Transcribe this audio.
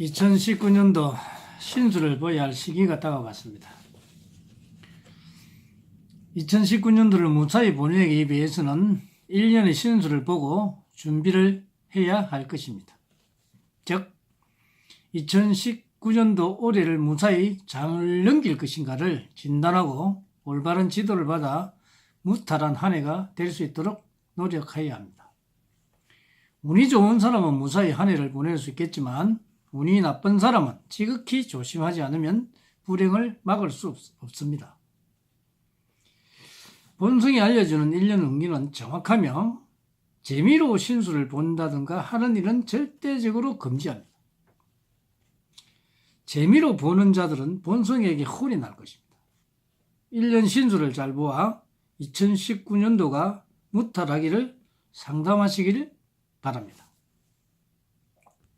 2019년도 신수를 보여야 할 시기가 다가왔습니다. 2019년도를 무사히 보내기 위해서는 1년의 신수를 보고 준비를 해야 할 것입니다. 즉, 2019년도 올해를 무사히 잘 넘길 것인가를 진단하고 올바른 지도를 받아 무탈한 한 해가 될 수 있도록 노력해야 합니다. 운이 좋은 사람은 무사히 한 해를 보낼 수 있겠지만 운이 나쁜 사람은 지극히 조심하지 않으면 불행을 막을 수 없, 없습니다. 본성이 알려주는 1년 운기는 정확하며 재미로 신수를 본다든가 하는 일은 절대적으로 금지합니다. 재미로 보는 자들은 본성에게 홀이 날 것입니다. 1년 신수를 잘 보아 2019년도가 무탈하기를 상담하시기를 바랍니다.